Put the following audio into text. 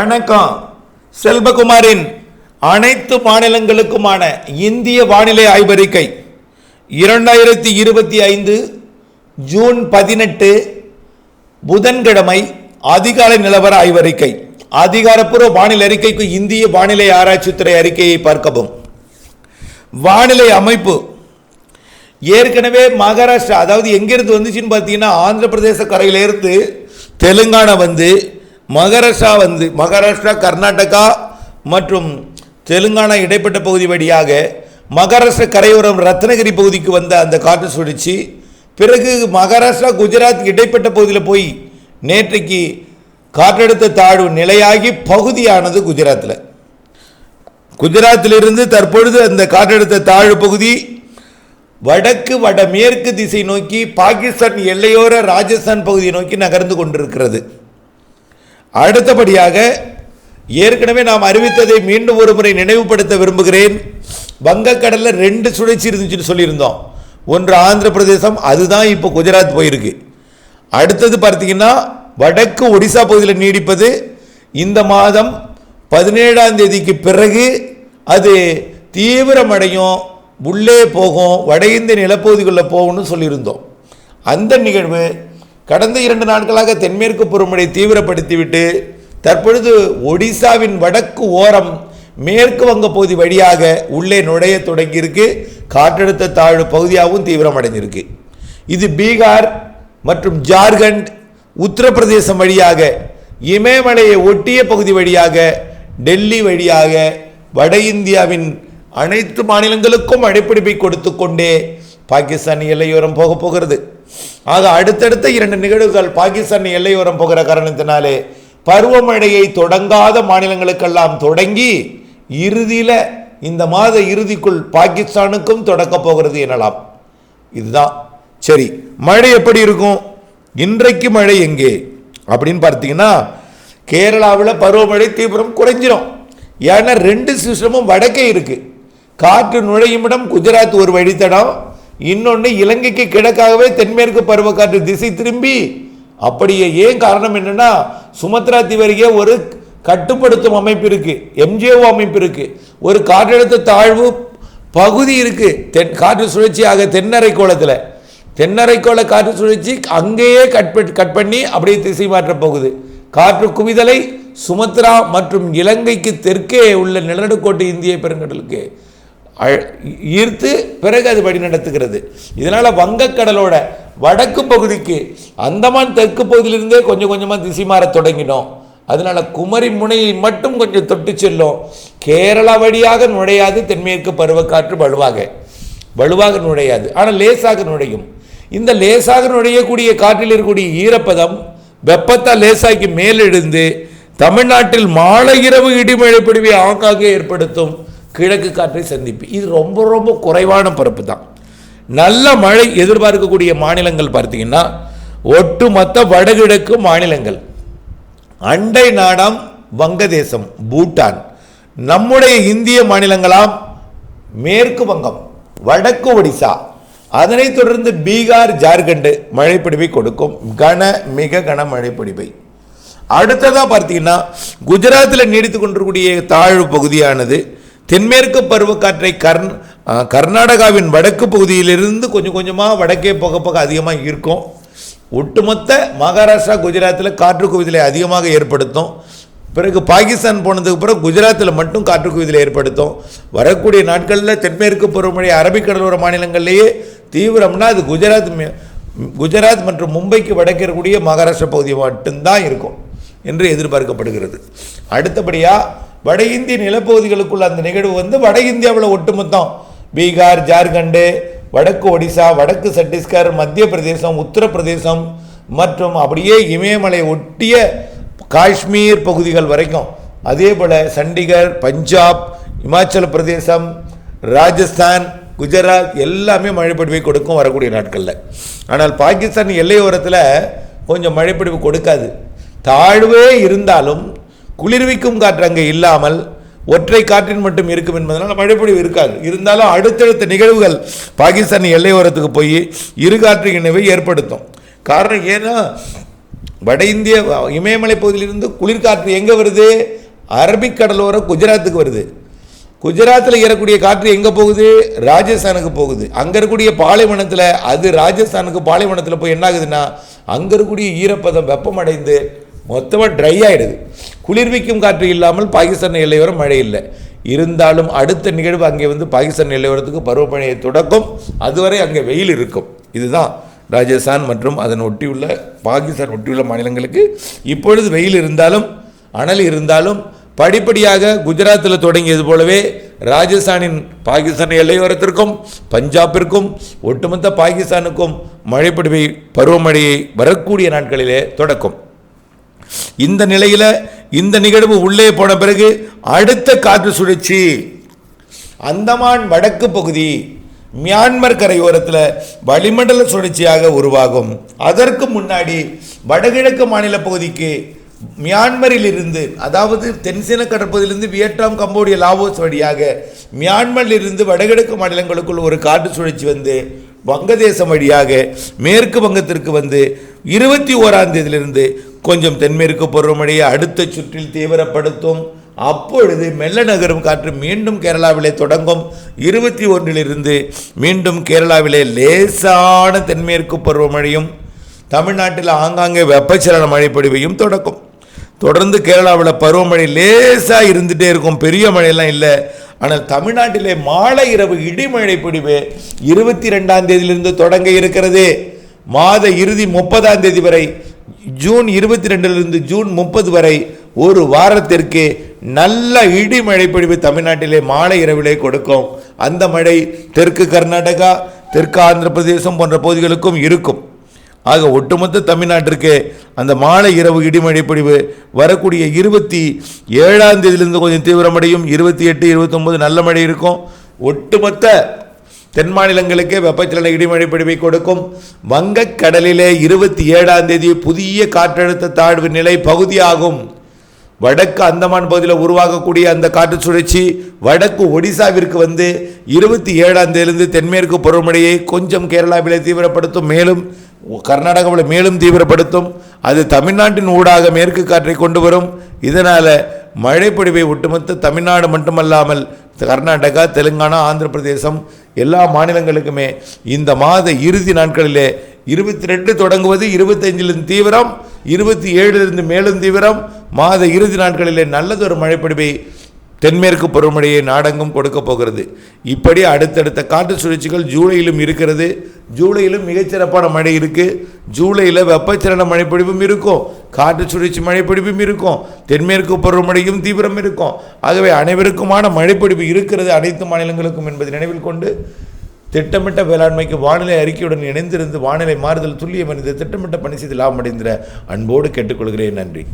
வணக்கம். செல்வகுமாரின் அனைத்து மாநிலங்களுக்குமான இந்திய வானிலை ஆய்வறிக்கை. இரண்டாயிரத்தி இருபத்தி ஐந்து ஜூன் பதினெட்டு புதன்கிழமை அதிகாலை நிலவர ஆய்வறிக்கை. அதிகாரப்பூர்வ வானிலை அறிக்கைக்கு இந்திய வானிலை ஆராய்ச்சித்துறை அறிக்கையை பார்க்கவும். வானிலை அமைப்பு. ஏற்கனவே மகாராஷ்டிரா அதாவது எங்கிருந்து வந்துச்சுன்னு பார்த்தீங்கன்னா ஆந்திர பிரதேச கரையிலிருந்து தெலுங்கானா வந்து மகாராஷ்டிரா வந்து மகாராஷ்டிரா கர்நாடகா மற்றும் தெலுங்கானா இடைப்பட்ட பகுதி வழியாக மகாராஷ்டிரா கரையோரம் ரத்னகிரி பகுதிக்கு வந்த அந்த காற்று சுழற்சி பிறகு மகாராஷ்டிரா குஜராத் இடைப்பட்ட பகுதியில் போய் நேற்றைக்கு காற்றழுத்த தாழ்வு நிலையாகி பகுதியானது குஜராத்தில் குஜராத்திலிருந்து தற்பொழுது அந்த காற்றழுத்த தாழ்வு பகுதி வடக்கு வடமேற்கு திசை நோக்கி பாகிஸ்தான் எல்லையோர ராஜஸ்தான் பகுதியை நோக்கி நகர்ந்து கொண்டிருக்கிறது. அடுத்தபடியாக ஏற்கனவே நாம் அறிவித்ததை மீண்டும் ஒரு முறை நினைவுபடுத்த விரும்புகிறேன். வங்கக்கடலில் ரெண்டு சுழற்சி இருந்துச்சுன்னு சொல்லியிருந்தோம். ஒன்று ஆந்திர பிரதேசம் அதுதான் இப்போ குஜராத் போயிருக்கு. அடுத்தது பார்த்தீங்கன்னா வடக்கு ஒடிசா பகுதியில் நீடிப்பது. இந்த மாதம் பதினேழாம் தேதிக்கு பிறகு அது தீவிரமடையும் உள்ளே போகும் வட இந்திய நிலப்பகுதிக்குள்ளே போகணும்னு சொல்லியிருந்தோம். அந்த நிகழ்வு கடந்த இரண்டு நாட்களாக தென்மேற்கு பருவமழை தீவிரப்படுத்திவிட்டு தற்பொழுது ஒடிசாவின் வடக்கு ஓரம் மேற்கு வங்க பகுதி வழியாக உள்ளே நுழைய தொடங்கியிருக்கு. காற்றழுத்த தாழ்வு பகுதியாகவும் தீவிரமடைஞ்சிருக்கு இது பீகார் மற்றும் ஜார்க்கண்ட் உத்தரப்பிரதேசம் வழியாக இமயமலையை ஒட்டிய பகுதி வழியாக டெல்லி வழியாக வட இந்தியாவின் அனைத்து மாநிலங்களுக்கும் அடிப்பிடிப்பை கொடுத்து கொண்டே பாகிஸ்தான் எல்லையோரம் போக போகிறது. ஆக அடுத்தடுத்த இரண்டு நிகழ்வுகள் பாகிஸ்தான் எல்லையோரம் போகிற காரணத்தினாலே பருவமழையை தொடங்காத மாநிலங்களுக்கெல்லாம் தொடங்கி இறுதியில் இந்த மாத இறுதிக்குள் பாகிஸ்தானுக்கும் தொடக்க போகிறது எனலாம். இதுதான். சரி மழை எப்படி இருக்கும்? இன்றைக்கு மழை எங்கே? அப்படின்னு பார்த்தீங்கன்னா கேரளாவில் பருவமழை தீவிரம் குறைஞ்சிரும். ஏன்னா ரெண்டு சிஸ்டமும் வடக்கே இருக்குது காற்று நுழையும் இடம் குஜராத் ஒரு வழித்தடம் இன்னொன்று இலங்கைக்கு கிழக்காகவே தென்மேற்கு பருவக்காற்று திசை திரும்பி அப்படியே ஏன் காரணம் என்னென்னா சுமத்ரா தீவருகே ஒரு கட்டுப்படுத்தும் அமைப்பு இருக்குது எம்ஜிஓ அமைப்பு இருக்குது ஒரு காற்றழுத்த தாழ்வு பகுதி இருக்குது தென் காற்று சுழற்சியாக தென்னரை கோலத்தில் தென்னரைக்கோள காற்று சுழற்சி அங்கேயே கட் பண்- கட் பண்ணி அப்படியே திசை மாற்றப் போகுது. காற்று குவிதலை சுமத்ரா மற்றும் இலங்கைக்கு தெற்கே உள்ள நிலநடுக்கோட்டு இந்திய பெருங்கடலுக்கு ஈர்த்து பிறகு அது வழி நடத்துகிறது. இதனால் வங்கக்கடலோட வடக்கு பகுதிக்கு அந்தமான் தெற்கு பகுதியிலிருந்தே கொஞ்சம் கொஞ்சமாக திசை மாற தொடங்கினோம். அதனால் குமரி முனையை மட்டும் கொஞ்சம் தொட்டு செல்லும். கேரளா வழியாக நுழையாது தென்மேற்கு பருவக்காற்று வலுவாக. வலுவாக நுழையாது ஆனால் லேசாக நுழையும். இந்த லேசாக நுழையக்கூடிய காற்றில் இருக்கக்கூடிய ஈரப்பதம் வெப்பத்தால் லேசாக்கி மேலெழுந்து தமிழ்நாட்டில் மாலை இரவு இடிமழை பிடிவை ஆங்காங்கே ஏற்படுத்தும். கிழக்கு காற்றை சந்திப்பு. இது ரொம்ப ரொம்ப குறைவான பரப்பு தான். நல்ல மழை எதிர்பார்க்கக்கூடிய மாநிலங்கள் பார்த்தீங்கன்னா ஒட்டுமொத்த வடகிழக்கு மாநிலங்கள். அண்டை நாடாம் வங்கதேசம் பூட்டான். நம்முடைய இந்திய மாநிலங்களாம் மேற்கு வங்கம் வடக்கு ஒடிசா. அதனைத் தொடர்ந்து பீகார் ஜார்க்கண்டு மழைப்பிடிவை கொடுக்கும் கன மிக கன மழைப்பிடிவை. அடுத்ததாக பார்த்தீங்கன்னா குஜராத்தில் நீடித்து கொண்டிருக்கக்கூடிய தாழ்வு பகுதியானது தென்மேற்கு பருவக்காற்றை கர்ந் கர்நாடகாவின் வடக்கு பகுதியிலிருந்து கொஞ்சம் கொஞ்சமாக வடக்கே போக போக அதிகமாக இருக்கும். ஒட்டுமொத்த மகாராஷ்டிரா குஜராத்தில் காற்று குவிதலை அதிகமாக ஏற்படுத்தும். பிறகு பாகிஸ்தான் போனதுக்கு பிறகு குஜராத்தில் மட்டும் காற்று குவிதலை ஏற்படுத்தும். வரக்கூடிய நாட்களில் தென்மேற்கு பருவமழை அரபிக்கடலோர மாநிலங்களிலேயே தீவிரம்னா அது குஜராத் குஜராத் மற்றும் மும்பைக்கு வடக்கே இருக்கக்கூடிய மகாராஷ்டிரா பகுதி மட்டும்தான் இருக்கும் என்று எதிர்பார்க்கப்படுகிறது. அடுத்தபடியாக வட இந்திய நிலப்பகுதிகளுக்குள்ள அந்த நிகழ்வு வந்து வட இந்தியாவில் ஒட்டுமொத்தம். பீகார் ஜார்க்கண்டு வடக்கு ஒடிசா வடக்கு சத்தீஸ்கர் மத்திய பிரதேசம் உத்தரப்பிரதேசம் மற்றும் அப்படியே இமயமலை ஒட்டிய காஷ்மீர் பகுதிகள் வரைக்கும். அதே போல் சண்டிகர் பஞ்சாப் இமாச்சல பிரதேசம் ராஜஸ்தான் குஜராத் எல்லாமே மழைப்பொழிவை கொடுக்கும் வரக்கூடிய நாட்களில். ஆனால் பாகிஸ்தான் எல்லையோரத்தில் கொஞ்சம் மழைப்பொழிவு கொடுக்காது. தாழ்வே இருந்தாலும் குளிர்விக்கும் காற்று அங்கே இல்லாமல் ஒற்றை காற்றின் மட்டும் இருக்கும் என்பதனால் மழைப்பொழிவு இருக்காது. இருந்தாலும் அடுத்தடுத்த நிகழ்வுகள் பாகிஸ்தான் எல்லையோரத்துக்கு போய் இரு காற்று இணைவை ஏற்படுத்தும். காரணம் ஏன்னா வட இந்திய இமயமலை பகுதியிலிருந்து குளிர்காற்று எங்கே வருது? அரபிக்கடலோர குஜராத்துக்கு வருது. குஜராத்தில் ஏறக்கூடிய காற்று எங்கே போகுது? ராஜஸ்தானுக்கு போகுது. அங்கே இருக்கக்கூடிய பாலைவனத்தில் அது ராஜஸ்தானுக்கு பாலைவனத்தில் போய் என்ன ஆகுதுன்னா அங்கே இருக்கக்கூடிய ஈரப்பதம் வெப்பமடைந்து மொத்தமாக ட்ரை ஆகிடுது குளிர்விக்கும் காற்று இல்லாமல் பாகிஸ்தான் எல்லையோரம் மழை இல்லை. இருந்தாலும் அடுத்த நிகழ்வு அங்கே வந்து பாகிஸ்தான் எல்லையோரத்துக்கு பருவமழையை தொடக்கும். அதுவரை அங்கே வெயில் இருக்கும். இதுதான் ராஜஸ்தான் மற்றும் அதன் ஒட்டியுள்ள பாகிஸ்தான் ஒட்டியுள்ள மாநிலங்களுக்கு இப்பொழுது வெயில் இருந்தாலும் அனல் இருந்தாலும் படிப்படியாக குஜராத்தில் தொடங்கியது போலவே ராஜஸ்தானின் பாகிஸ்தான் எல்லையோரத்திற்கும் பஞ்சாபிற்கும் ஒட்டுமொத்த பாகிஸ்தானுக்கும் மழைப்படுவை பருவமழையை வரக்கூடிய நாட்களிலே தொடக்கும். இந்த நிலையில் இந்த நிகழ்வு உள்ளே போன பிறகு அடுத்த காற்று சுழற்சி. அந்தமான் வடக்கு பகுதி மியான்மர் கரையோரத்தில் வளிமண்டல சுழற்சியாக உருவாகும். அதற்கு முன்னாடி வடகிழக்கு மாநில பகுதிக்கு மியான்மரில் இருந்து அதாவது தென்சீன கடற்பகுதியிலிருந்து வியட்நாம் கம்போடிய லாவோஸ் வழியாக மியான்மரில் இருந்து வடகிழக்கு மாநிலங்களுக்குள் ஒரு காற்று சுழற்சி வந்து வங்கதேசம் வழியாக மேற்கு வங்கத்திற்கு வந்து இருபத்தி ஓராம் தேதியிலிருந்து கொஞ்சம் தென்மேற்கு பருவமழையை அடுத்த சுற்றில் தீவிரப்படுத்தும். அப்பொழுது மெல்ல நகரும் காற்று மீண்டும் கேரளாவிலே தொடங்கும். இருபத்தி ஒன்றிலிருந்து மீண்டும் கேரளாவிலே லேசான தென்மேற்கு பருவமழையும் தமிழ்நாட்டில் ஆங்காங்கே வெப்பச்சலன மழைப்பொழிவையும் தொடக்கும். தொடர்ந்து கேரளாவில் பருவமழை லேசாக இருந்துகிட்டே இருக்கும். பெரிய மழையெல்லாம் இல்லை. ஆனால் தமிழ்நாட்டிலே மாலை இரவு இடிமழை பிடிவு இருபத்தி ரெண்டாம் தேதியிலிருந்து தொடங்க இருக்கிறது. மாத இறுதி முப்பதாம் தேதி வரை ஜூன் இருபத்தி ரெண்டிலிருந்து ஜூன் முப்பது வரை ஒரு வாரத்திற்கு நல்ல இடி மழை பொழிவு தமிழ்நாட்டிலே மாலை இரவிலே கொடுக்கும். அந்த மழை தெற்கு கர்நாடகா தெற்கு ஆந்திர பிரதேசம் போன்ற பகுதிகளுக்கும் இருக்கும். ஆக ஒட்டுமொத்த தமிழ்நாட்டிற்கு அந்த மாலை இரவு இடிமழை பொழிவு வரக்கூடிய இருபத்தி ஏழாம் தேதியிலிருந்து கொஞ்சம் தீவிரமடையும். இருபத்தி எட்டு இருபத்தொம்பது நல்ல மழை இருக்கும். ஒட்டுமொத்த தென் மாநிலங்களுக்கே வெப்பச்சலன இடிமழை பிடிவை கொடுக்கும். வங்கக்கடலிலே இருபத்தி ஏழாம் தேதி புதிய காற்றழுத்த தாழ்வு நிலை பகுதியாகும். வடக்கு அந்தமான் பகுதியில் உருவாகக்கூடிய அந்த காற்று சுழற்சி வடக்கு ஒடிசாவிற்கு வந்து இருபத்தி ஏழாம் தேதியிலிருந்து தென்மேற்கு பருவமழையை கொஞ்சம் கேரளாவிலே தீவிரப்படுத்தும் மேலும் கர்நாடகாவில் மேலும் தீவிரப்படுத்தும். அது தமிழ்நாட்டின் ஊடாக மேற்கு காற்றை கொண்டு வரும். இதனால் மழைப்பொழிவை ஒட்டுமொத்த தமிழ்நாடு மட்டுமல்லாமல் கர்நாடகா தெலுங்கானா ஆந்திர பிரதேசம் எல்லா மாநிலங்களுக்குமே இந்த மாத இறுதி நாட்களிலே இருபத்தி ரெண்டு தொடங்குவது இருபத்தஞ்சிலிருந்து தீவிரம் இருபத்தி ஏழுலிருந்து மேலும் தீவிரம் மாத இறுதி நாட்களிலே நல்லதொரு மழைப்பொழிவை தென்மேற்கு பருவமழையை நாடெங்கும் கொடுக்க போகிறது. இப்படி அடுத்தடுத்த காற்று சுழற்சிகள் ஜூலையிலும் இருக்கிறது. ஜூலையிலும் மிகச்சிறப்பான மழை இருக்குது ஜூலையில் வெப்பச்சலன மழைப்பொழிவும் இருக்கும். காற்று சுழற்சி மழைப்பொழிவும் இருக்கும். தென்மேற்கு பருவமழையும் தீவிரம் இருக்கும். ஆகவே அனைவருக்குமான மழைப்பொழிவு இருக்கிறது அனைத்து மாநிலங்களுக்கும் என்பதை நினைவில் கொண்டு திட்டமிட்ட வேளாண்மைக்கு வானிலை அறிக்கையுடன் இணைந்திருந்து வானிலை மாறுதல் துல்லியம் அறிந்து திட்டமிட்ட பணி செய்து லாபம் அன்போடு கேட்டுக்கொள்கிறேன். நன்றி.